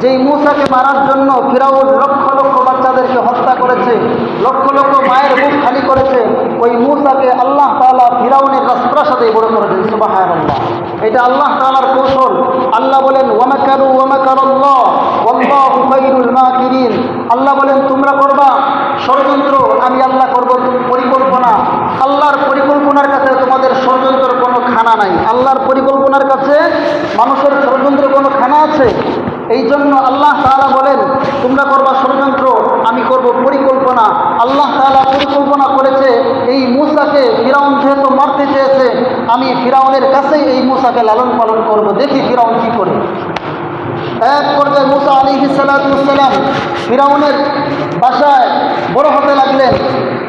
যেই মূসাকে মারার জন্য ফিরাউন লক্ষ লক্ষ বাচ্চাদেরকে হত্যা করেছে, লক্ষ লক্ষ মায়ের বুক খালি করেছে, ওই মূসাকে আল্লাহ তাআলা ফিরাউনের রাজপ্রাসাদে বড় করেছেন সুবহানাল্লাহ। এটা আল্লাহ তাআলার কৌশল। আল্লাহ বলেন, ওয়ামাকারু ওয়ামাকারাল্লাহ আল্লাহ বলেন, তোমরা করবা। ষড়যন্ত্র আমি আল্লাহ করব, পরিকল্পনা। আল্লাহর পরিকল্পনার কাছে তোমাদের ষড়যন্ত্র কোনো খানা নাই। আল্লাহর পরিকল্পনার কাছে মানুষের ষড়যন্ত্র কোনো খানা আছে? এই জন্য আল্লাহ তাআলা বলেন, তোমরা করবা ষড়যন্ত্র, আমি করব পরিকল্পনা। আল্লাহ তাআলা পরিকল্পনা করেছে, এই মূসাকে ফিরাউন যেহেতু মারতে চেয়েছে, আমি ফিরাউনের কাছেই এই মূসাকে লালন পালন করব। দেখি ফিরাউন কি করে। এক পর্যায়ে মুসা আলী সালাতাম ফিরাউনের বাসায় বড় হতে লাগলেন।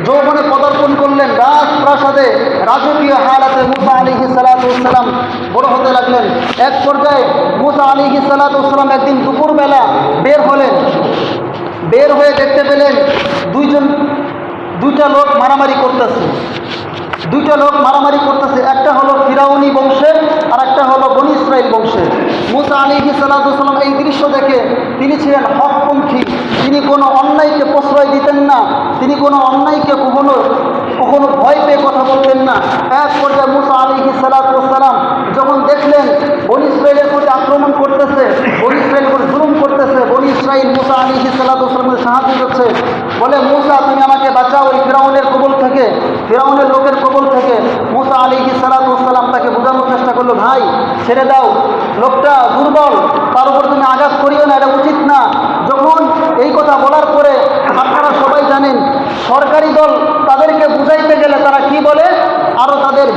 যৌবনে পদার্পণ করলেন রাজপ্রাসাদে রাজকীয় হালাতে মুসা আলী সালাতাম বড় হতে লাগলেন। এক পর্যায়ে মুসা আলী সালাতাম একদিন দুপুরবেলা বের হলেন। বের হয়ে দেখতে পেলেন দুইজন, দুইটা লোক মারামারি করতেছে। দুইটা লোক মারামারি করতেছে, একটা হলো ফিরাউনি বংশের আর একটা হলো বনি ইসরায়েল বংশের মুসা আলী সালাম এই দৃশ্য দেখে তিনি ছিলেন হকপন্থী। তিনি কোনো অন্যায়কে প্রশ্রয় দিতেন না, তিনি কোনো অন্যায়কে কখনো কখনো ভয় পেয়ে কথা বলতেন না। এক পর্যায়ে মুসা আলী সালাম যখন দেখলেন বনি ইসরায়েলের প্রতি আক্রমণ করতেছে, বনি ইসরায়েলের উপর জুলুম করতেছে, বনি ইসরায়েল মুসা আলী সালাতামের সাহায্য করছে বলে, মুসা, তুমি আমাকে বাঁচাও, ওই ফিরাউনের ফিরাউনের লোকের কবল থেকে মুসা আলী সালাতাম তাকে বোঝানোর চেষ্টা করল, ভাই, ছেড়ে দাও। লোকটা দুর্বল, তার উপর তুমি আঘাত করিও না, এটা উচিত না। যখন এই কথা বলার পরে আপনারা সবাই জানেন, সরকারি দল তাদেরকে বুঝাইতে গেলে তারা কি বলে? আরও তাদের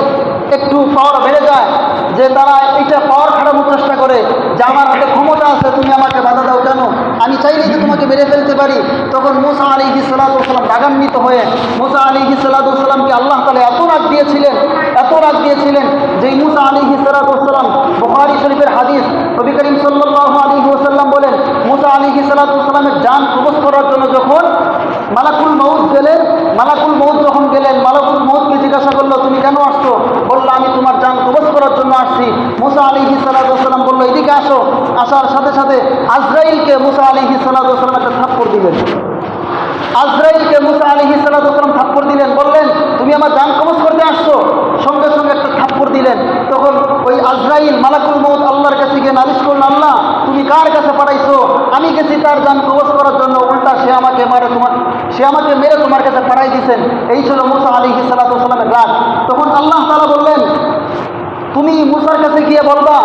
একটু পাওয়ার বেড়ে যায়। যে তারা এটা পাওয়ার খাটানোর চেষ্টা করে, যে আমার হাতে ক্ষমতা আছে, তুমি আমাকে বাধা দাও কেন? আমি চাইলেই তো তোমাকে মেরে ফেলতে পারি। তখন মুসা আলী সালাতাম রাগান্বিত হয়ে, মুসা আলী সালাতামকে আল্লাহ তালা এত রাগ দিয়েছিলেন, এত রাগ দিয়েছিলেন যে মুসা আলী সালাতাম বহারি শরীফের হাদিস নবী করিম সাল্লাহ আলী ওসাল্লাম বলেন, মুসা আলী সালাতামের যান প্রবেশ করার জন্য যখন মালাকুল মৌদ গেলেন, মালাকুল মৌদ যখন গেলেন, মালাকুল মৌদকে জিজ্ঞাসা করল, তুমি কেন আসছো? বলল, আমি তোমার যান কবজ করার জন্য আসছি মুসা আলী সালাম বলল, এদিকে আসো। আসার সাথে সাথে আজরাইলকে মুসা আলী সালাম একটা থাপ্পড় দিলেন। আজরাইলকে মুসা আলী সালাম থাপ্পড় দিলেন, বললেন, তুমি আমার যান কবজ করতে আসছো। সঙ্গে সঙ্গে একটা থাপ্পড় দিলেন। তখন ওই আজরাইল মালাকুল মৌদ আল্লাহর কাছে গিয়ে নালিশ করল আল্লাহ, তুমি কার কাছে পাঠাইছো? আমি গেছি তার যান কবজ করার জন্য, উল্টা সে আমাকে মারে তোমার সে আমাকে মেরে তোমার কাছে পাঠাই দিয়েছেন। এই ছিল মুসা আলী সালাতামের রাগ। তখন আল্লাহ তালা বললেন তুমি মুসার কাছে গিয়ে বলবা,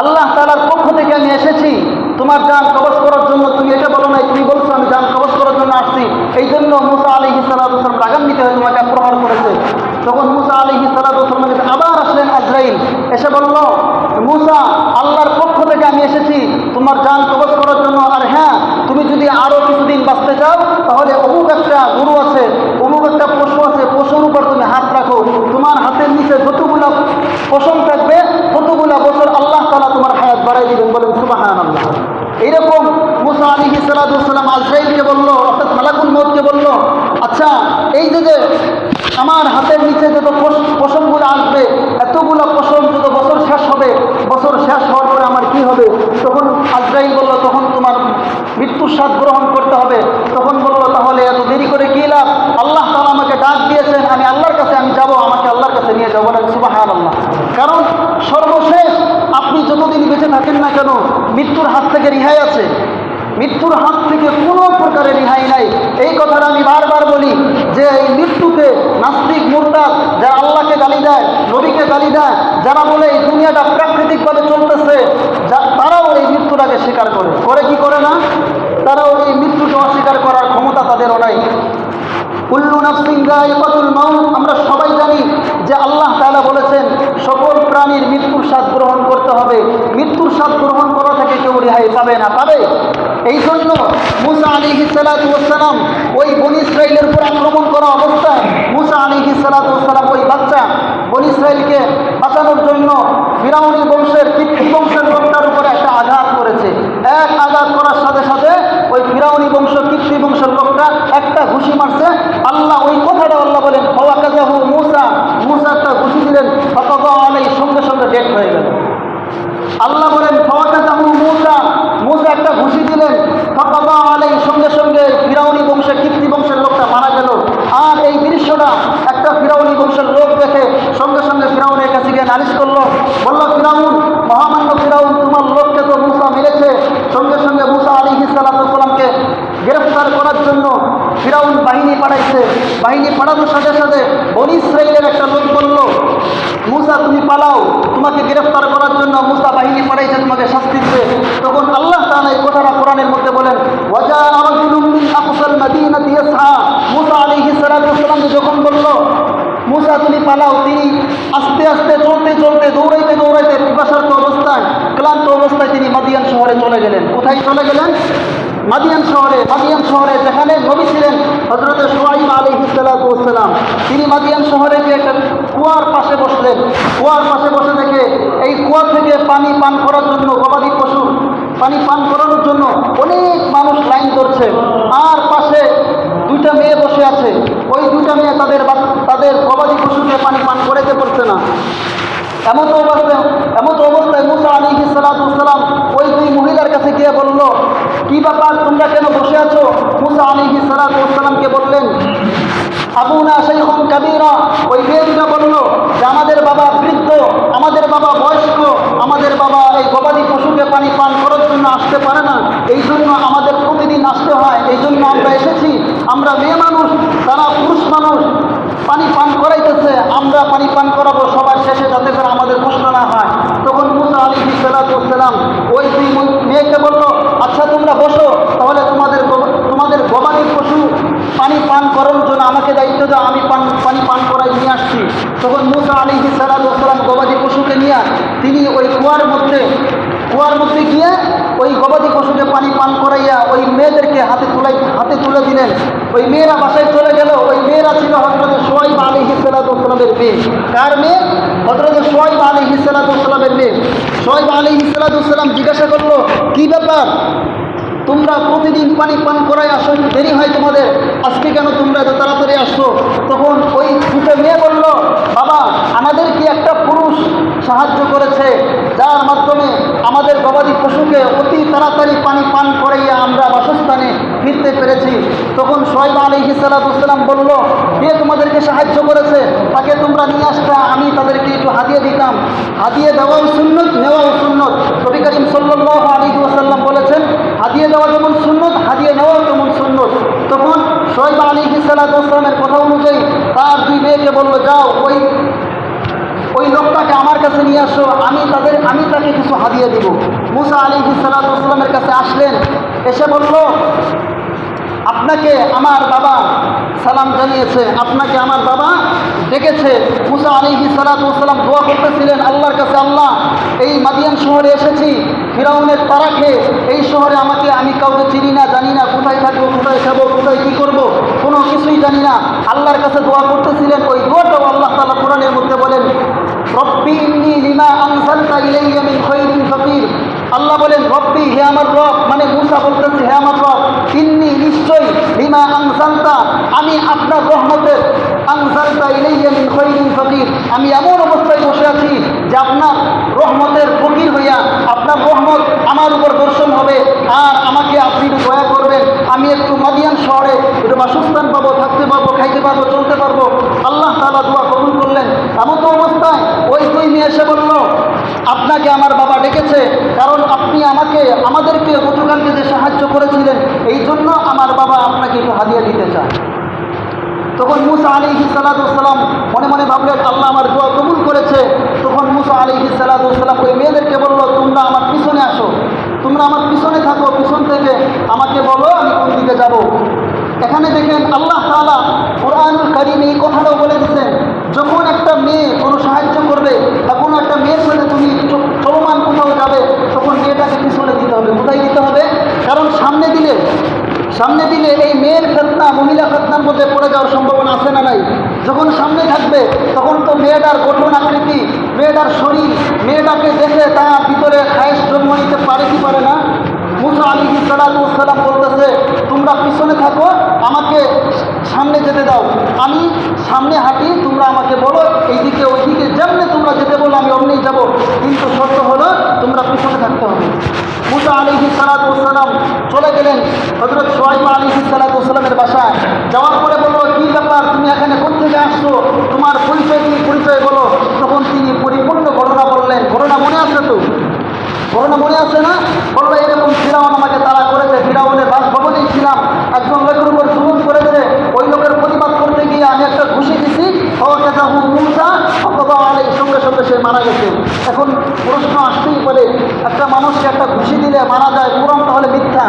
আল্লাহ তালার পক্ষ থেকে আমি এসেছি, তোমার যান কবজ করার জন্য তুমি এটা বলো নাই, তুমি বলছো আমি যান কবজ করার জন্য আসছি। এই জন্য মুসা আলী সালাম রাগান্বিত হয়ে তোমাকে প্রহার করেছে। তখন মুসা আলী সালামের কাছে আবার আসলেন আজরাইল। এসে বলল, মুসা, আল্লাহর পক্ষ থেকে আমি এসেছি, তোমার যান কবজ করার জন্য। আর হ্যাঁ তুমি যদি আরও কিছুদিন বাঁচতে চাও, তাহলে অমুক একটা গরু আছে অমুক একটা পশু আছে পশুর উপর তুমি হাত রাখো তোমার হাতের নিচে যতগুলো পশম থাকবে, কতগুলা বছর আল্লাহ তালা তোমার হায়াত বাড়াই দিবেন বলেন সুবাহান আল্লাহ এইরকম মুসা আলী সালাম আজরাইলকে বলল, অর্থাৎ মালাকুল মহকে বলল আচ্ছা এই যে আমার হাতের নিচে যত পশমগুলো আসবে, এতগুলো পশম যত বছর শেষ হবে, বছর শেষ হওয়ার পরে আমার কি হবে? তখন আজরাইল বলল, তখন তোমার মৃত্যুর স্বাদ গ্রহণ করতে হবে। তখন বলল, তাহলে এত দেরি করে কি লাভ? আল্লাহ তালা আমাকে ডাক দিয়েছেন, আমি আল্লাহর কাছে আমি যাব, আমাকে আল্লাহর কাছে নিয়ে যাব বলেন সুবাহান কারণ সর্বশেষ আপনি যতদিন বেঁচে থাকেন না কেন, মৃত্যুর হাত থেকে রেহাই আছে। মৃত্যুর হাত থেকে কোনো প্রকারে রেহাই নাই। এই কথাটা আমি বারবার বলি যে এই মৃত্যুকে নাস্তিক, মুরতাদ যারা আল্লাহকে গালি দেয়, নবীকে গালি দেয়, যারা বলে এই দুনিয়াটা প্রাকৃতিকভাবে চলতেছে তারাও এই মৃত্যুটাকে স্বীকার করে। করে কি করে না? তারাও এই মৃত্যুকে অস্বীকার করার ক্ষমতা তাদেরও নাই। কুল্লু মাউত, আমরা সবাই জানি যে আল্লাহ তাআলা বলেছেন, সকল প্রাণীর মৃত্যুর স্বাদ গ্রহণ করতে হবে। মৃত্যুর স্বাদ গ্রহণ করা থেকে কেউ রেহাই পাবে না। পাবে? এই জন্য মুসা আলাইহিস সালাতু ওয়াসসালাম ওই বনি ইসরাইলের উপর আক্রমণ করা অবস্থায় মুসা আলাইহিস সালাতু ওয়াসসালাম ওই বাচ্চা বনি ইসরাইলকে বাঁচানোর জন্য ফিরাউনি বংশের কীর্তি বংশের লোকটার উপরে একটা আঘাত করেছে। এক আঘাত করার সাথে সাথে ওই ফিরাউনি বংশ কীর্তি বংশের লোকটা একটা ঘুষি মারছে আল্লাহ ওই কথাটা আল্লাহ বলেন হওয়াকাজাহু মুসা মুসা একটা ঘুষি দিলেন ফতবা আলাই সঙ্গে সঙ্গে ডেট হয়ে গেল আল্লাহ বলেন ফওয়াকাজাহু মুসা মুসা একটা একটা ঘুষি দিলেন ফাঁকা আলাই সঙ্গে সঙ্গে ফিরাউনি বংশের কীর্তি বংশের লোকটা মারা গেল আর এই দৃশ্যটা একটা ফিরাউনি বংশের লোক দেখে সঙ্গে সঙ্গে ফিরাউনের কাছে গিয়ে নালিশ করল, বলল, ফিরাউন, মহামান্য ফিরাউন, তোমার লোককে তো মুসা মেরেছে। সঙ্গে সঙ্গে মুসা আলী সালাতামকে গ্রেফতার করার জন্য ফিরাউন বাহিনী পাঠাইছে। বাহিনী পাঠানোর সাথে সাথে বনি ইসরাইলের একটা লোক বলল, মুসা, তুমি পালাও। তোমাকে গ্রেফতার করার জন্য মুসা বাহিনী পাঠাইছে, তোমাকে শাস্তি দিবে। তখন আল্লাহ তাআলা এই কথাটা কোরআনের মধ্যে বলেন ওয়াজা সালাতু ওয়াসসালাম যখন বলল মুসা তুমি পালাও, তিনি আস্তে আস্তে চলতে চলতে দৌড়াইতে দৌড়াইতে পিপাসার্থ অবস্থায়, ক্লান্ত অবস্থায় তিনি মাদিয়ান শহরে চলে গেলেন। কোথায় চলে গেলেন? মাদিয়ান শহরে মাদিয়ান শহরে, যেখানে নবী ছিলেন হজরত সোহাইব আলী হিসালাতাম তিনি মাদিয়ান শহরে গিয়ে একটা কুয়ার পাশে বসলেন। কুয়ার পাশে বসে থেকে এই কুয়া থেকে পানি পান করার জন্য গবাদি পশু পানি পান করানোর জন্য অনেক মানুষ লাইন করছে আর পাশে দুইটা মেয়ে বসে আছে। ওই দুইটা মেয়ে তাদের তাদের গবাদি পশুকে পানি পান করাইতে পারছে না। এমন অবস্থায় এমন অবস্থায় মুসা আলী সালাতাম ওই দুই মহিলার কাছে গিয়ে বলল, কি ব্যাপার, তোমরা কেন বসে আছো? মুসা আলী সালাতামকে বললেন আবু না সেইখন কাবিরা। ওই মেয়েটা বলল, যে আমাদের বাবা বৃদ্ধ, আমাদের বাবা বয়স্ক, আমাদের বাবা এই গবাদি পশুকে পানি পান করার জন্য আসতে পারে না। এই জন্য আমাদের প্রতিদিন আসতে হয়, এই জন্য আমরা এসেছি। আমরা মেয়ে মানুষ, তারা পুরুষ মানুষ, পানি পান করাইতেছে, আমরা পানি পান করাবো সবার শেষে যাতে করে আমাদের কষ্ট না হয়। তখন মুসা আলী সালাম ওই দুই মেয়েকে বলল আচ্ছা তোমরা বসো, তাহলে তোমাদের তোমাদের গবাদি পশু পানি পান করানোর জন্য আমাকে দায়িত্ব দাও, আমি পান, পানি পান করাই নিয়ে আসছি। তখন মুসা আলী সালাম গবাদি পশুকে নিয়ে তিনি ওই কুয়ার মধ্যে কুয়ার মধ্যে গিয়ে ওই গবাদি পশুকে পানি পান করাইয়া ওই মেয়েদেরকে হাতে তুলাই, হাতে তুলে দিলেন। ওই মেয়েরা বাসায় চলে গেল, ওই মেয়েরা ছিল হজরত সোয়াইব আলী হিসালামের মেয়ে। কার মেয়ে? হজরত সোয়াইব আলী হিসালামের মেয়ে। সোয়াইব আলী হিসালাম জিজ্ঞাসা করল, কি ব্যাপার? তোমরা প্রতিদিন পানি পান করায় আসো দেরি হয় তোমাদের। আজকে কেন তোমরা এত তাড়াতাড়ি আসছো? তখন ওই দুটো মেয়ে বলল, বাবা, আমাদের কি একটা পুরুষ সাহায্য করেছে, যার মাধ্যমে আমাদের গবাদি পশুকে অতি তাড়াতাড়ি পানি পান করাইয়া আমরা বাসস্থানে ফিরতে পেরেছি। তখন সোহেব আলী সালাম বলল, কে তোমাদেরকে সাহায্য করেছে? তাকে তোমরা নিয়ে আসতা। আমি তাদেরকে একটু হাতিয়ে দিতাম। হাতিয়ে দেওয়াও সুন্নত, নেওয়াও সুন্নত। নবী করিম সাল্লাহ আলী ওয়াসাল্লাম বলেছেন, হাতিয়ে দেওয়া যেমন সুন্নত, হাতিয়ে নেওয়াও তেমন সুন্নত। তখন সোহেব আলী সালামের কথা অনুযায়ী তার দুই মেয়েকে বলল, যাও, ওই ওই লোকটাকে আমার কাছে নিয়ে আসো। আমি তাদের, আমি তাকে কিছু হাদিয়ে দিব। মুসা আলী সালাতামের কাছে আসলেন। এসে বলল আপনাকে আমার বাবা সালাম জানিয়েছে, আপনাকে আমার বাবা ডেকেছে। মুসা আলী সালাতাম দোয়া করতেছিলেন, আল্লাহর কাছে আল্লাহ, এই মাদিয়ান শহরে এসেছি, ফিরাউনের তারা এই শহরে আমাকে আমি কাউকে চিনি না, জানি না, কোথায় থাকব, কোথায় খাব কোথায় কী করব, কোনো কিছুই জানি না। আল্লাহর কাছে দোয়া করতেছিলেন, ওই দোয়াটাও আল্লাহ তালা কোরআনের মধ্যে বলেন, রব্বি লিমা আনসালতা আল্লাহ বলেন, রব্বি, হে আমার রব মানে মুসা বলতেছে, হে আমার রব, ইন্নি নিশ্চয়ই লিমা আংসান্তা আমি আপনার রহমতের আংসান্তা ইলাইয়া মিন ফকির ফাকির। আমি এমন অবস্থায় বসে আছি যে আপনার রহমতের ফকির হইয়া আপনার রহমত আমার উপর দর্শন হবে। আর আমাকে আপনি দয়া করবেন, আমি একটু মাদিয়ান শহরে একটু বাসস্থান পাবো থাকতে পারব খাইতে পারব চলতে পারব আল্লাহ তালা দোয়া কবুল করলেন এমন তো অবস্থায় ওই দুই মেয়ে এসে বলল আপনাকে আমার বাবা ডেকেছে কারণ আপনি আমাকে, আমাদেরকে গতকালকে যে সাহায্য করেছিলেন, এই জন্য আমার বাবা আপনাকে একটু হাদিয়া দিতে চায়। তখন মুসা আলী সালাতাম মনে মনে ভাবলেন, আল্লাহ আমার দোয়া কবুল করেছে। তখন মুসা আলী সালাতাম ওই মেয়েদেরকে বলল, তোমরা আমার পিছনে আসো, তোমরা আমার পিছনে থাকো, পিছন থেকে আমাকে বলো, আমি কোন দিকে যাব? এখানে দেখেন আল্লাহ তালা কোরআনুল করিম এই কথাটাও বলে দিচ্ছেন, যখন একটা মেয়ে কোনো সাহায্য করবে বা কোনো একটা মেয়ের সাথে তুমি চলমান কোথাও যাবে তখন মেয়েটাকে পিছনে দিতে হবে। কোথায় দিতে হবে? কারণ সামনে দিলে সামনে দিলে এই মেয়ের ফেতনা, মহিলা ফেতনার মধ্যে পড়ে যাওয়ার সম্ভাবনা আছে না নাই? যখন সামনে থাকবে, তখন তো মেয়েটার গঠন আকৃতি, মেয়েটার শরীর, মেয়েটাকে দেখে তার ভিতরে খায়েশ জন্ম নিতে পারে কি পারে না? মুসা আলী সালাম বলতেছে, তোমরা পিছনে থাকো, আমাকে সামনে যেতে দাও। আমি সামনে হাঁটি, তোমরা আমাকে বলো, এইদিকে ওইদিকে, যেমনি তোমরা যেতে বলো, আমি অমনি যাব। কিন্তু শর্ত হলো তোমরা পিছনে থাকতে হবে। মুসা আলী সালাতাম চলে গেলেন হজরত সোহাইব আলী সালাতামের বাসায়। যাওয়ার পরে বলল, কী ব্যাপার? তুমি এখানে কোথেকে আসছো? তোমার পরিচয় কি? পরিচয় বলো। তখন তিনি পরিপূর্ণ ঘটনা বললেন। ঘটনা মনে আছে তো? ঘটনা মনে আছে না? বলল, এরকম ফিরাউন আমাকে তারা করেছে। ফিরাউনের বাসভবনেই ছিলাম। একজন লোকের উপর জুলুম করেছে। ওই লোকের প্রতিবাদ করতে গিয়ে আমি একটা ঘুষি দিছি। মুসা অথবা আলাই সঙ্গে সঙ্গে সে মারা গেছে। এখন প্রশ্ন আসতেই পারে, একটা মানুষকে একটা ঘুষি দিলে মারা যায় পুরাণ তাহলে মিথ্যা?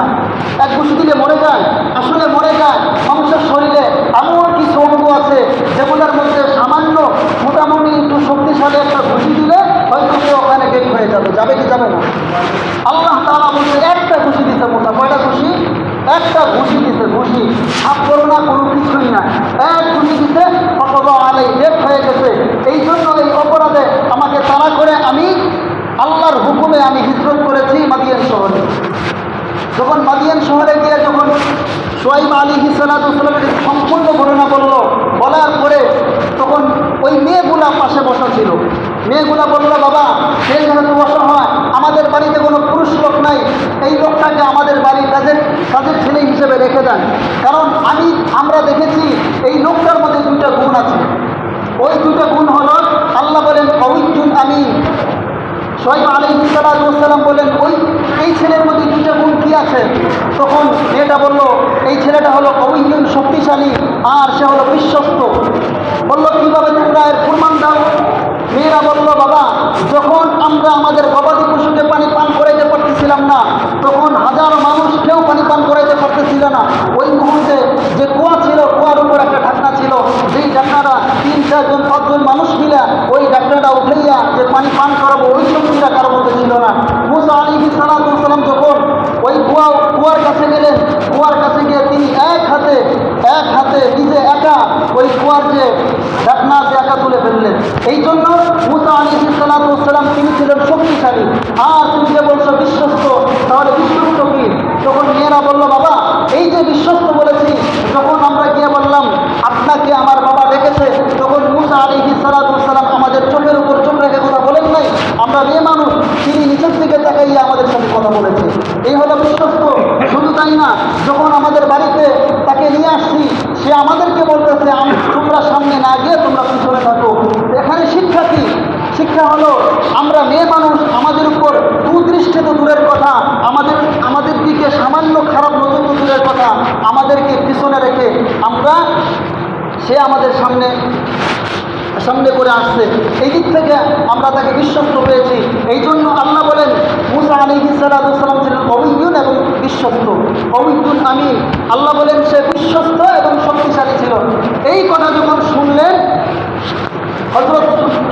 এক ঘুষি দিলে মরে যায়, আসলে মরে যায়, মানুষের শরীরে এমন কিছু অঙ্গ আছে, যেগুলোর মধ্যে সামান্য মোটামুটি একটু শক্তিশালী একটা ঘুষি দিলে হয়তো সে ওখানে গেট হয়ে যাবে। যাবে কি যাবে না? আল্লাহ তালা বলছে, একটা ঘুষি দিতে মোটা, কয়টা ঘুষি? একটা ঘুষি দিতে ঘুষি। হাত করো না কোনো কিছুই না এক ঘুষি দিতে অথবা আলাই ডেট হয়ে গেছে। এই জন্য এই অপরাধে আমাকে তাড়া করে আমি আল্লাহর হুকুমে আমি হিজরত করেছি মাদিয়ান শহরে। যখন মাদিয়ান শহরে গিয়ে যখন সোয়াইব আলী হিসালামের সম্পূর্ণ ঘটনা বলল, বলার পরে তখন ওই মেয়েগুলা পাশে বসা ছিল। মেয়েগুলা বলল, বাবা, সে তো বসা আমাদের বাড়িতে কোনো পুরুষ লোক নাই এই লোকটাকে আমাদের বাড়ির কাজের কাজের ছেলে হিসেবে রেখে দেন কারণ আমি আমরা দেখেছি এই লোকটার মধ্যে দুইটা গুণ আছে ওই দুইটা গুণ হলো আল্লাহ বলেন অবিদ্যুৎ আমি সোহেব আলী সালাম বললেন ওই এই ছেলের মধ্যে দুইটা আছে। তখন মেয়েটা বলল, এই ছেলেটা হলো অভিজ্ঞান শক্তিশালী আর সে হলো বিশ্বস্ত। বলল, কীভাবে তোমরা এর প্রমাণ দাও? মেয়েরা বলল, বাবা, যখন আমরা আমাদের গবাদি পশুকে পানি পান করাইতে পারতেছিলাম না, তখন হাজারো মানুষ কেউ পানি পান করাইতে পারতেছিল না। ওই মুহূর্তে যে কুয়া ছিল, কুয়ার উপর একটা ঢাকনা ছিল, যেই ঢাকনাটা তিন চারজন পাঁচজন মানুষ মিলে ওই ঢাকনাটা উঠাইয়া যে পানি পান করাবো ওই শক্তিটা কারোর মধ্যে ছিল না মুসা আলী সালাম যখন ওই কুয়া কুয়ার কাছে গেলেন কুয়ার কাছে গিয়ে তিনি এক হাতে এক হাতে নিজে একা ওই কুয়ার যে ঢাকনা একা তুলে ফেললেন। এই জন্য মুসা আলী সালাম তিনি ছিলেন শক্তিশালী। আর তুমি যে বলছো বিশ্বস্ত, তাহলে বিশ্বস্ত কি? তখন মেয়েরা বলল, বাবা, এই যে বিশ্বস্ত বলেছি, যখন আমরা গিয়ে বললাম, আপনাকে আমার বাবা ডেকেছে, তখন মুসা আলী সালাম আমাদের চোখের উপর চোখ রেখে কথা বলেন নাই? আমরা মেয়ে মানুষ, তিনি নিচের দিকে তাকাইয়া আমাদের সাথে কথা বলেছে। এই হলো বিশ্বস্ত। শুধু তাই না, যখন আমাদের বাড়িতে তাকে নিয়ে আসছি সে আমাদেরকে বলতেছে, আমি, তোমরা সামনে না গিয়ে তোমরা পিছনে থাকো। এখানে শিক্ষা কি? শিক্ষা হলো, আমরা মেয়ে মানুষ, আমাদের উপর কুদৃষ্টি তো দূরের কথা, আমাদের আমাদের দিকে সামান্য খারাপ নতুন তো দূরের কথা, আমাদেরকে পিছনে রেখে আমরা, সে আমাদের সামনে সামনে করে আসছে। এই দিক থেকে আমরা তাকে বিশ্বস্ত পেয়েছি। এই জন্য আল্লাহ বলেন, মুসা আলী সালাম ছিলেন অভিজ্ঞুন এবং বিশ্বস্ত। অভিজ্ঞুন আমি। আল্লাহ বলেন, সে বিশ্বস্ত এবং শক্তিশালী ছিল। এই কথা যখন শুনলেন হজরত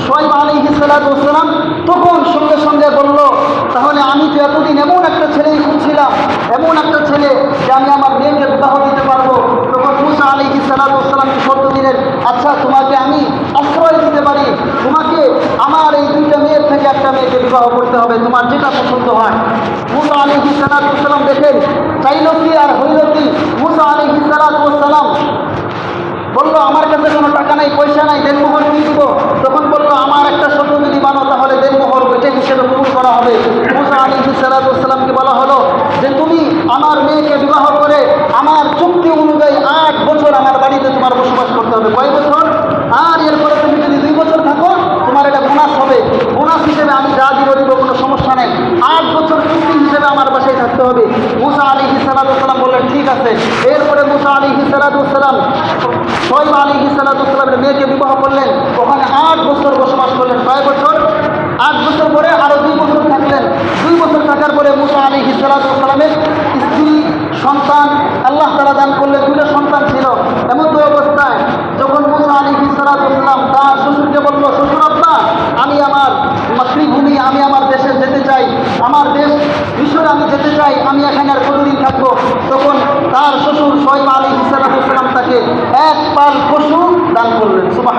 সোয়াইব আলী সালাম তখন সঙ্গে সঙ্গে বলল, তাহলে আমি তো এতদিন এমন একটা ছেলেই খুঁজছিলাম। এমন একটা ছেলে যে আমি আমার মেয়েকে বিবাহ দিতে পারব। তখন মুসা আলী সালামকে শর্ত দিলেন? আচ্ছা দিতে পারি তোমাকে আমার এই দুইটা মেয়ের থেকে একটা মেয়েকে বিবাহ করতে হবে, তোমার যেটা পছন্দ হয়। মুসা আলী সালাম দেখেন চাইল কি আর হইল কি মুসা আলী সালাম বলল, আমার কাছে কোনো টাকা নাই, পয়সা নাই, দেনমোহর কি দিব? তখন বলল, আমার একটা শর্ত যদি মানো তাহলে দেনমোহর ওইটা হিসেবে কবুল করা হবে। মুসা আলী সালাতামকে বলা হলো যে, তুমি আমার মেয়েকে বিবাহ করে, আমার চুক্তি অনুযায়ী আট বছর আমার বাড়িতে তোমার বসবাস করতে হবে। কয় বছর আর এরপরে তুমি যদি দুই বছর থাকো তোমার এটা বোনাস হবে বোনাস হিসেবে আমি যা দিব দিব কোনো সমস্যা নেই আট বছর চুক্তি হিসেবে আমার থাকতে হবে। মুসা আলী সালাতাম বললেন, ঠিক আছে। এরপরে মুসা আলী সালাতাম সোহেব আলী সালাতামের মেয়েকে বিবাহ করলেন। ওখানে আট বছর বসবাস করলেন কয় বছর। আট বছর পরে আরও দুই বছর থাকলেন। দুই বছর থাকার পরে মুসা আলী সালাতামের স্ত্রী, সন্তান আল্লাহ তালা দান করলে দুটো সন্তান ছিল। এমন তো অবস্থায় যখন মুসা আলী সালাতাম তার শ্বশুরকে বলল, শ্বশুর আব্বা আমি আমার মাতৃভূমি আমি আমার দেশে যেতে চাই আমার দেশ মিশরে আমি যেতে চাই আমি এখানে আর কতদিন থাকব তখন তার শ্বশুর সোহেব আলী সালাম তাকে এক পাল পশু দান করলেন সুবাহ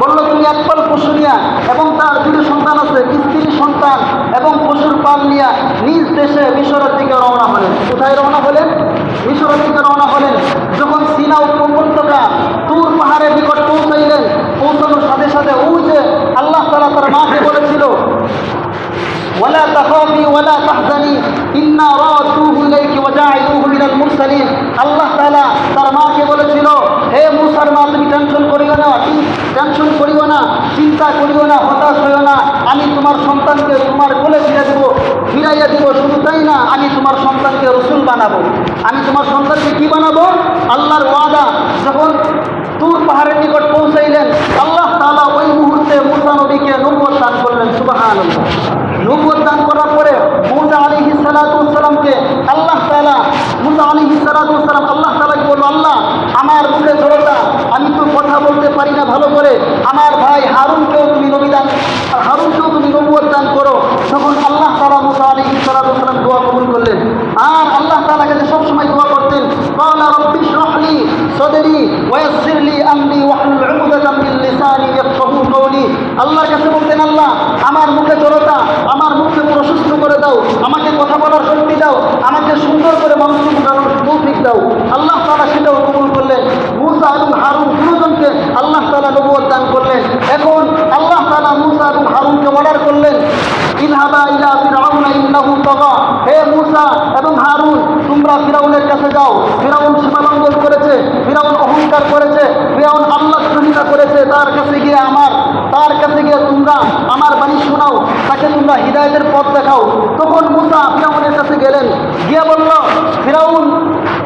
বলল, তুমি এক পাল পশু নিয়া এবং তার দুটো সন্তান আছে, স্ত্রী, সন্তান এবং পশুর পাল নিয়া নিজ দেশে মিশরের দিকে রওনা হলেন। কোথায় রওনা হলেন? মিশরের দিকে রওনা হলেন যখন সিনা উপত্যকা তুর পাহাড়ের নিকট পৌঁছাইলেন। পৌঁছানোর সাথে সাথে ওই যে আল্লাহ তালা তার মাকে বলেছিল ওয়ালা তাহজানি ইন্ন ইন্না রাদুহু ইলাইকি ওয়া জাইলুহু মিনাল মুরসালিন আল্লাহ তাআলা তার মাকে বলেছিল, হে মুসার মা, তুমি টেনশন করিও না টেনশন করিও না, চিন্তা করিও না, হতাশ হইও না। আমি তোমার সন্তানকে তোমার কোলে ফিরে দেব, ফিরাইয়া দেব, শুধু তাই না, আমি তোমার সন্তানকে রসুল বানাবো। আমি তোমার সন্তানকে কি বানাবো? আল্লাহর ওয়াদা। যখন তুর পাহাড়ের নিকট পৌঁছাইলেন, আল্লাহ তাআলা ওই মুহূর্তে মুসা নবীকে নবুয়ত দান করলেন, সুবহানাল্লাহ। নবুয়ত দান করার পরে মুজা আলী হিসালাতামকে আল্লাহ তালা মুজা আলী হিসালাতাম আল্লাহ তালাকে বলল, আল্লাহ, আমার মুখে জড়তা আমি তো কথা বলতে পারি না ভালো করে। আমার ভাই হারুনকেও তুমি নবী হারুনকেও তুমি নবুয়ত দান করো। তখন আল্লাহ তালা মুসা আলী হিসালাতাম দোয়া কবুল করলেন। আর আল্লাহ তালাকে সবসময় দোয়া করতেন, কলা রব্বিশ রহলি সদেরি ওয়াসিরলি আমি সুন্দর করে মানুষকে বোঝানোর তৌফিক দাও। আল্লাহ তাআলা সেটাও কবুল করলেন মুসা এবং হারুন দুজনকে আল্লাহ তাআলা নবুয়ত দান করলেন। এখন আল্লাহ তাআলা মুসা এবং হারুনকে অর্ডার করলেন। ইলহাবা ইলা ফিরআউনা ইন্নাহু তাগা। হে মুসা এবং হারুন, তোমরা ফিরাউনের কাছে যাও। ফিরাউন সীমালঙ্ঘন করেছে, ফিরাউন অহংকার করেছে, ফিরাউন আল্লাহ করেছে, তার কাছে গিয়ে আমার তার কাছে গিয়ে তোমরা আমার বাণী শোনাও, তাকে তোমরা হৃদায়তের পথ দেখাও। তখন মুসা ফিরাউনের কাছে গেলেন, গিয়ে বলল, ফিরাউন,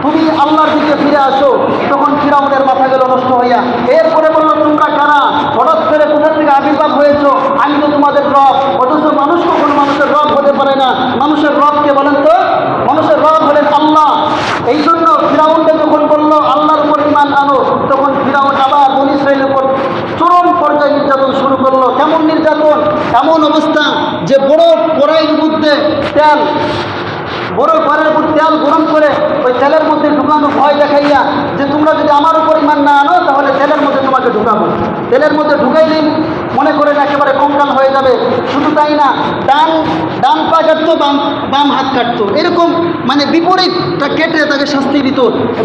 তুমি আল্লাহর দিকে ফিরে আসো। তখন ফিরাউনের মাথা গেল নষ্ট হইয়া। এরপরে বলল, তোমরা কারা? হঠাৎ করে কোথা থেকে আবির্ভাব হয়েছো? আমি তো তোমাদের রব। অথচ মানুষ কখনো মানুষের রব হতে পারে না। মানুষের রবকে বলেন তো? মানুষের রব হলেন আল্লাহ। এই জন্য ফিরাউনকে যখন বলল আল্লাহর উপর ইমান আনো তখন ফিরাউন আবার বন ইসরায়েলের উপর চরম পর্যায়ে নির্যাতন শুরু করল কেমন নির্যাতন এমন অবস্থা যে বড় কড়াইয়ের মধ্যে তেল, বড় ঘরের উপর তেল গরম করে ওই তেলের মধ্যে ঢুকানো ভয় দেখাইয়া যে তোমরা যদি আমার উপর ইমান না আনো, তাহলে তেলের মধ্যে তোমাকে ঢুকাবো। তেলের মধ্যে ঢুকাই দিন, মনে করেন একেবারে কঙ্কাল হয়ে যাবে। শুধু তাই না, ডান ডান পা কাটতো, বাম বাম হাত কাটতো। এরকম মানে বিপরীতটা কেটে তাকে শাস্তি দিত।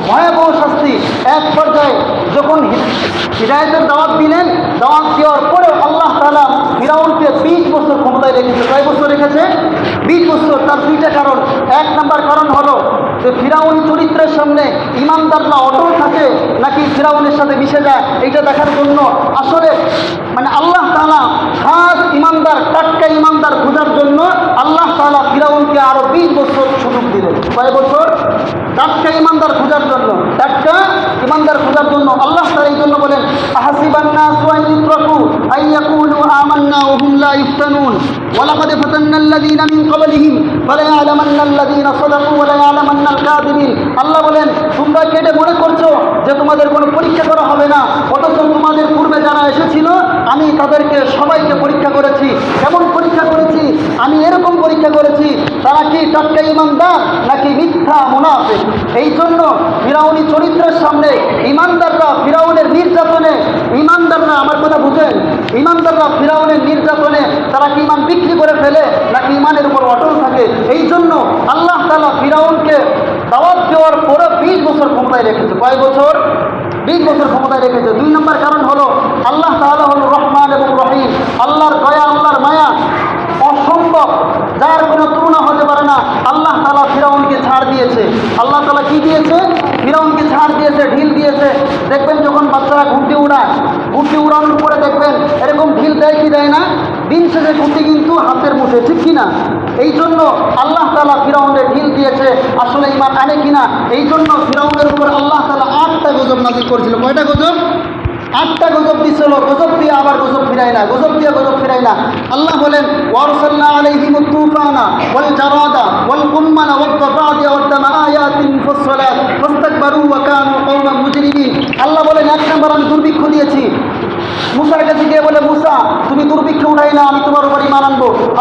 ভয়াবহ শাস্তি। এক পর্যায়ে যখন হৃদায়তের দাওয়াত দিলেন, দাওয়াত দেওয়ার পরেও আল্লাহ তালা ফিরাউনকে বিশ বছর ক্ষমতায় রেখেছে। কয় বছর রেখেছে? বিশ বছর। তার দুইটা কারণ। এক নাম্বার কারণ হলো যে ফিরাউনি চরিত্রের সামনে ইমানদাররা অটল থাকে, নাকি ফিরাউনের সাথে মিশে যায়? এইটা দেখার জন্য আসলে মানে আল্লাহ তালা খাস ইমানদার, টাটকা ইমানদার খোঁজার জন্য আল্লাহ তালা ফিরাউনকে আরও বিশ বছর সুযোগ দিলেন। কয় বছর? টাটকা ইমানদার খোঁজার জন্য। টাটকা ইমানদার খোঁজার জন্য। আল্লাহ তালা এই জন্য বলেন أحسب الناس أن يتركوا أن يقولوا آمنا وهم لا يفتنون ولقد فتنا الذين من قبلهم فليعلمن الذين صدقوا وليعلمن الكاذبين আল্লাহ বলেন তোমরা কেটে মনে করছো যে তোমাদের কোনো পরীক্ষা করা হবে না অথচ তোমাদের পূর্বে যারা এসেছিল আমি তাদেরকে সবাইকে পরীক্ষা করেছি কেমন পরীক্ষা করেছি আমি এরকম পরীক্ষা করেছি তারা কি টাটকা ইমানদার নাকি মিথ্যা মুনাফে এই জন্য ফিরাউনি চরিত্রের সামনে ইমানদাররা ফিরাউনের নির্যাতনে ইমানদাররা আমার কথা বুঝেন ইমানদাররা ফিরাউনের নির্যাতনে এই জন্য আল্লাহ তালা ফিরাউনকে দাওয়াত দেওয়ার পরে বিশ বছর ক্ষমতায় রেখেছে। কয় বছর? বিশ বছর ক্ষমতায় রেখেছে। দুই নম্বর কারণ হলো আল্লাহ তাআলা হল রহমান এবং রহিম। আল্লাহর দয়া, আল্লাহর মায়া অসম্ভব। যার কোনো তুলনা হতে পারে না। আল্লাহ তালা ফিরাউনকে ছাড় দিয়েছে। আল্লাহ তালা কি দিয়েছে? ফিরাউনকে ছাড় দিয়েছে, ঢিল দিয়েছে। দেখবেন যখন বাচ্চারা ঘুরতে উড়ায় ঘুরতে উড়ানোর পরে দেখবেন এরকম ঢিল দেয় কি দেয় না? দিন শেষে ঘুরতে কিন্তু হাতের মুঠে ঠিক কিনা এই জন্য আল্লাহ তালা ফিরাউনের ঢিল দিয়েছে। আসলে ইমান আনে কিনা এই জন্য ফিরাউনের উপর আল্লাহ তালা আটটা গজব নাজিল করেছিল। কয়টা গজব? আটটা গজব দিছিল। গজব দিয়ে আবার গজব ফিরাই না। গজব দিয়ে গজব ফিরাই না। আল্লাহ বলেন ওয়ারসাল্লাহ আলাইহিম তুফানা ওয়াল জারাদা ওয়াল কুম্মানা ওয়াল দাফাদিয়া ওয়াদ দামা আয়াতিন মুফাসসালাত ফাস্তাকবারু ওয়া কানু কওমান মুজরিমিন। আল্লাহ বলেন, এক নম্বর আমি দুর্ভিক্ষ দিয়েছি। মুসার কাছে গিয়ে বলে, মুসা, তুমি দুর্ভিক্ষ উঠাই না আমি তোমার উপর ইমান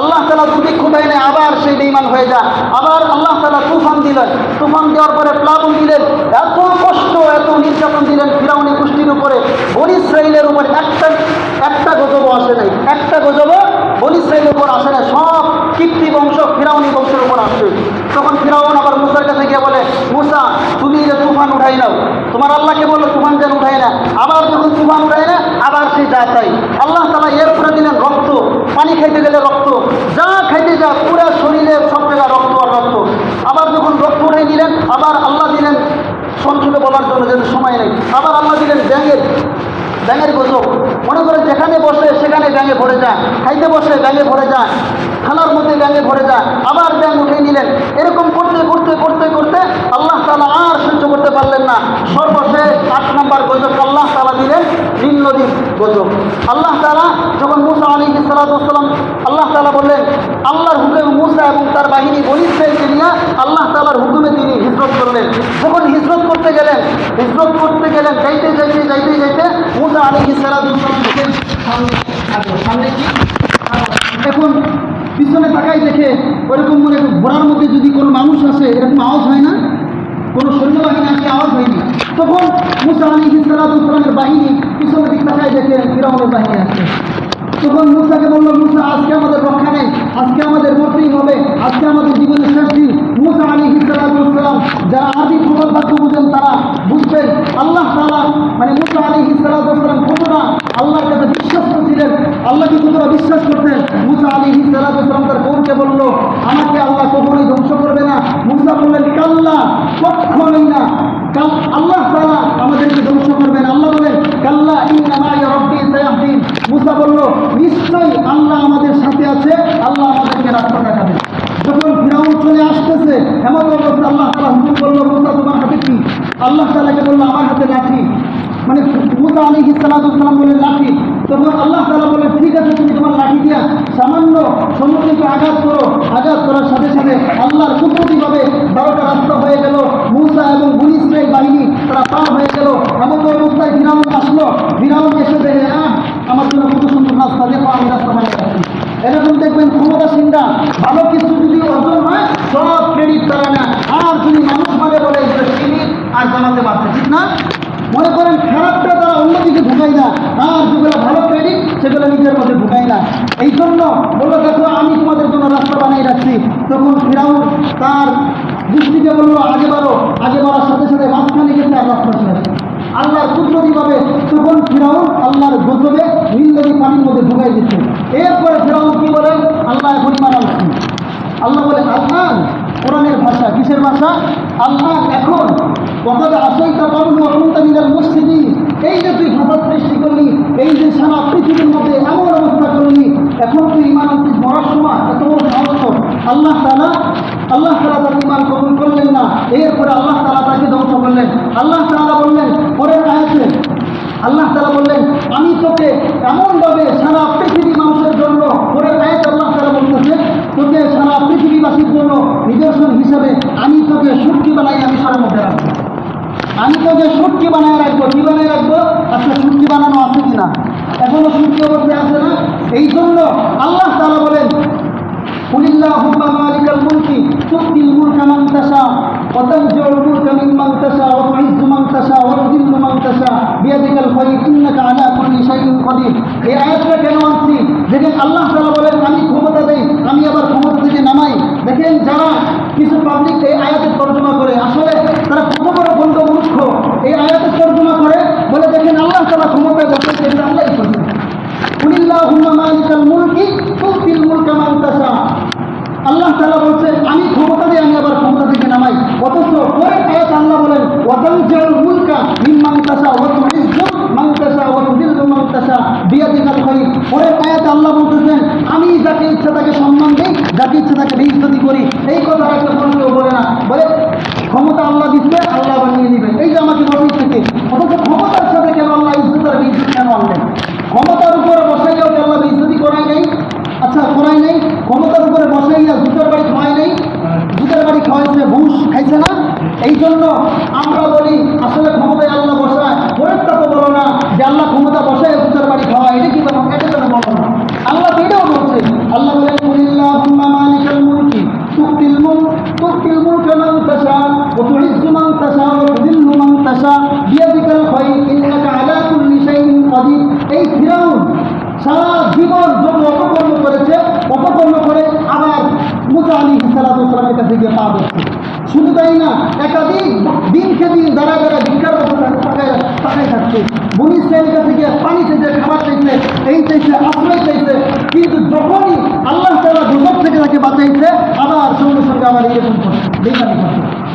আল্লাহ তালা দুর্ভিক্ষ উঠাই না আবার সেই বেঈমান হয়ে যায়। আবার আল্লাহ তালা তুফান দিলেন। তুফান দেওয়ার পরে প্লাবন দিলেন। এত কষ্ট, এত নির্যাতন দিলেন ফিরাউনি গোষ্ঠীর উপরে। বন ইসরায়েলের উপর একটা একটা গজবও আসে নাই। একটা গজবও বন ইসরায়েলের উপর আসে না সব কীর্তি বংশ ফিরাউনি বংশের উপর আসে তখন ফিরাউন আবার মুসার কাছে গিয়ে বলে, মুসা, তুমি যে তুফান উঠাই নাও, তোমার আল্লাহকে বলল তুফান যেন উঠাই না। আবার যখন তুফান উঠাই না আসে যা তাই আল্লাহ তালা এরপরে দিলেন রক্ত। পানি খাইতে গেলে রক্ত। যা খাইতে যা, পুরো শরীরে সব জায়গায় রক্ত আর রক্ত। আবার যখন রক্ত উঠে নিলেন, আবার আল্লাহ দিলেন, সংক্ষেপে বলার জন্য যেন সময় নেই, আবার আল্লাহ দিলেন ব্যাঙের ব্যাঙের গোসল মনে করে যেখানে বসে সেখানে ব্যাঙে ভরে যায়, খাইতে বসে ব্যাঙে ভরে যায় খানার মধ্যে ব্যাঙে ভরে যায়, আবার ব্যাঙ উঠে নিলেন। এরকম করতে করতে করতে করতে আল্লাহ তালা আর সহ্য করতে পারলেন না। সর্বশেষ আট নম্বর গোজক আল্লাহ তালা দিলেন নদীর গজব। আল্লাহ তালা যখন মুসা আলী সালাতাম আল্লাহ তালা বললেন, আল্লাহর হুকুমে মুসা এবং তার বাহিনী বনিসাইকে নিয়ে আল্লাহ তালার হুকুমে তিনি হিজরত করলেন। যখন হিজরত করতে গেলেন, হিজরত করতে গেলেন, যাইতে যাইতে যাইতে যাইতে মুসা আলী সামনে সামনে কি? এখন পিছনে তাকাই দেখে ওরকম মনে ঘোড়ার মধ্যে যদি কোনো মানুষ আসে, এরকম আওয়াজ হয় না? কোনো সৈন্যবাহিনী আসলে আওয়াজ হয়নি তখন মুসা আলী ইসলামের বাহিনী পিছনের দিক তাকায় দেখে ফিরাউনের বাহিনী আসছে তখন মুসাকে বলল, মুসা, আজকে আমাদের রক্ষা নেই, আজকে আমাদের মরতেই হবে, আজকে আমাদের জীবনের শেষ দিন। মুসা আলী ইসলাম যারা আদি প্রভাব বাক্য বুঝেন, তারা বুঝবেন আল্লাহ তালা মানে মুসা আলী ইসলাম কতটা আল্লাহর কাছে বিশ্বাস করছিলেন আল্লাহকে কতটা বিশ্বাস করতেন? মুসা আলী ইসলাম তার বোনকে বলল, আমাকে আল্লাহ কখনোই ধ্বংস করবে না। মুসা বললেন, কাল্লা কখনোই না। আল্লাহ তাআলা আমাদেরকে ধ্বংস করবেন। আল্লাহ বলেন কাল্লা মুসা বলল, নিশ্চয়ই আল্লাহ আমাদের সাথে আছে, আল্লাহ আমাদেরকে রাস্তা দেখাবেন যখন ফিরাউন চলে আসতেছে এমন অবস্থা আল্লাহ তাআলা হুকুম করল, মুসা, তোমার হাতে কি? আল্লাহ তাআলাকে বলল, আমার হাতে লাঠি। মানে মুসা আলী সালাম বললেন লাঠি। তখন আল্লাহ তালা বলে, ঠিক আছে, তুমি তোমার লাঠি দিয়া সামান্য সমুদ্রকে আঘাত করো। আঘাত করার সাথে সাথে আল্লাহর কুদরতিভাবে বারোটা রাস্তা হয়ে গেল। মুসা এবং গুলিসরাই বাহিনী, তারা পার হয়ে গেল। এমন অবস্থায় ফিরাউন আসলো। ফিরাউন এসে দেখে আহ আমার জন্য কত সুন্দর রাস্তা, দেখো আমি রাস্তা বানিয়ে এরকম দেখবেন ক্ষমতাসীনরা। ভালো কিছু যদি অর্জন হয়, সব ক্রেডিট তারা না আর যদি মানুষ মানে বলে আর জানাতে পারছে। ঠিক না? মনে করেন, খারাপটা তারা অন্যদিকে ঢুকাই না। আর যেগুলো ভালো ক্রেডিট সেগুলো নিজের মধ্যে ঢুকাই না। এই জন্য বলল, দেখো, আমি তোমাদের জন্য রাস্তা বানিয়ে রাখছি। তখন ফিরাউন তার দৃষ্টিকে বলল আগে বাড়ো, আগে বাড়ার সাথে সাথে মাঝখানে গেছে রাস্তা শেষ আল্লাহর কুদরতিভাবে তখন ফিরাউন আল্লাহর গজবে নীল নদী পানির মধ্যে ঢুকাই দিচ্ছে এরপরে ফিরাউন কি বলে? আল্লাহ মারা উচিত আল্লাহ বলে, আল্লাহ, কোরআনের ভাষা কিসের ভাষা? আল্লাহ এখন কথা আসেই তা পাবলু অকুন্তা মিনাল মসজিদি এই যে তুই ভাষা সৃষ্টি করলি, এই যে সারা পৃথিবীর মধ্যে এমন অবস্থা করলি, এখন তুই ইমান আনছিস মরার সময় এত বড় সাহস তোর। আল্লাহ তালা আল্লাহ তালা তার ইমান কবুল করলেন না। এরপরে আল্লাহ তালা তাকে ধ্বংস করলেন। আল্লাহ তালা বললেন, পরের আয়াতে আল্লাহ তালা বললেন, আমি তোকে এমনভাবে সারা পৃথিবী মানুষের জন্য পরে আয়াত আল্লাহ তালা বলতেছে, তোকে সারা পৃথিবীবাসীর জন্য নিদর্শন হিসাবে আমি তোকে সুটকি বানাই, আমি সারা মধ্যে রাখব। আমি তোকে সুটকি বানায় রাখব। কি বানায় রাখব? আচ্ছা সুটকি বানানো আছে কিনা? এখনও সুটকি অবস্থায় আছে না? এই জন্য আল্লাহ তালা বলেন কুলিল্লাহুম্ম মালিকাল মুলকি তুতিল মুলকা মান তাশা ওয়া তানজিউল মুলকা মিম্মান তাশা, ওয়া তু'izzu মান তাশা, ওয়া তুযillu মান তাশা, বিয়াদিকাল খায়র ইন্নাকা আলা কুল্লি শাইইন কাদির এই আয়াতটা কেন আসছে? যেখানে আল্লাহ তাআলা বলেন, আমি ক্ষমতা দেই, আমি আবার ক্ষমতা থেকে নামাই। দেখেন যারা কিছু পাবলিক এই আয়াতের করে, আসলে তারা কত বড় বন্ধ মূর্খ। এই আয়াতের তর্জমা করে, বলে দেখেন আল্লাহ তাআলা ক্ষমতা দেন সেটা আল্লাহই করছেন কুলিল্লাহুম্মা মালিকাল মুলক আল্লাহ বলছে আমি ক্ষমতা দিয়ে আমি আবার ক্ষমতা থেকে নামাই। অথচ পরে আয়াত আল্লাহ বলেন, ওয়াতানজিউল মুলকা মিম্মান তাশা ওয়া তুইজ্জু মান তাশা ওয়া তুদিল্লু মান তাশা বিয়াদিকাল করি পরে আয়াত আল্লাহ বলতেছেন, আমি যাকে ইচ্ছা তাকে সম্মান দিই, যাকে ইচ্ছা তাকে বেইজ্জতি করি। এই কথা একটা কেউ বলে না। বলে, ক্ষমতা আল্লাহ দিচ্ছে আল্লাহ আবার নিয়ে নেবেন এই যে আমাকে বসেই থেকে অথচ ক্ষমতার সাথে কেন আল্লাহ ইজ্জত আর বেইজ্জত কেন আনলেন ক্ষমতার উপরে বসাইয়াও কি আল্লাহ বেইজ্জতি করাই নাই আচ্ছা করাই নাই ক্ষমতার উপরে বসাইয়া জুতার বাড়ি খাওয়াই নাই জুতার বাড়ি খাওয়াইছে ঘুষ খাইছে না এই জন্য আমরা বলি আসলে ক্ষমতায় আল্লাহ বসায় পরেরটা তো বলো না যে আল্লাহ ক্ষমতা বসায় জুতার বাড়ি খাওয়া এটা কি বলো এটা কেন বলো না আল্লাহ তো এটাও বলছে আল্লাহ বলে কুলিল্লাহুম্মা মালিকাল মুলকি তুতিল মুলক তুতিল মুলকা মান তাশা ওয়া তুইজ্জু মান তাশা ওয়া তুদিল্লু মান তাশা বিয়াদিকাল খায়র ইন্নাকা আলা কুল্লি শাইইন কাদির এই ফিরাউন সারা জীবন যত অপকর্ম করেছে অপকর্ম করে আবার মুসা আলী সালামের কাছে গিয়ে পা দিচ্ছে শুধু তাই না একাধিক দিনকে দিন দাঁড়ায় দাঁড়ায় ভিক্ষার মতো তাকায় তাকায় থাকছে বনি ইসরায়েলের কাছে গিয়ে পানি চাইছে খাবার চাইছে এই চাইছে আশ্রয় চাইছে। কিন্তু যখনই আল্লাহ তালা দুজক থেকে তাকে বাঁচাইছে, আবার সঙ্গে সঙ্গে আবার এরকম করছে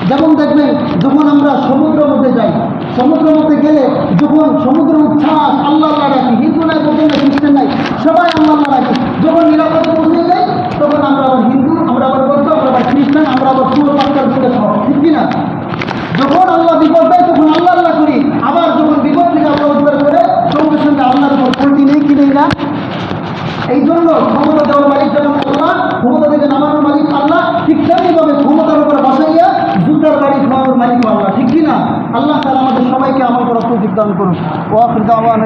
যেমন দেখবেন, যখন আমরা সমুদ্রের মধ্যে যাই সমুদ্রের মধ্যে গেলে যখন সমুদ্র উচ্ছ্বাস আল্লাহ আল্লাহ রাখি হিন্দু নাই বলতে নাই, খ্রিস্টান নাই, সবাই আল্লাহ আল্লাহ রাখি যখন নিরাপদে পৌঁছে যাই তখন আমরা আবার হিন্দু, আমরা আবার বৌদ্ধ, আমরা আবার খ্রিস্টান, আমরা আবার সুর পাত্তার দিকে সব ঠিক কিনা? যখন আল্লাহ বিপদ দেয়, তখন আল্লাহ করি। আবার যখন বিপদ থেকে আল্লাহ উদ্ধার করে সঙ্গে সঙ্গে আল্লাহর নেই কি নেই না? এই জন্য ক্ষমতা দেওয়ার মালিক যেমন আল্লাহ ক্ষমতা থেকে নামানোর মালিক আল্লাহ, ঠিক তেমনিভাবে ক্ষমতার উপরে বসাইয়া জুতার বাড়ি খাওয়ানোর মালিক আল্লাহ, ঠিক কিনা? আল্লাহ তালা আমাদের সবাইকে আমার করার করুন দান করুন। তো দাওয়ান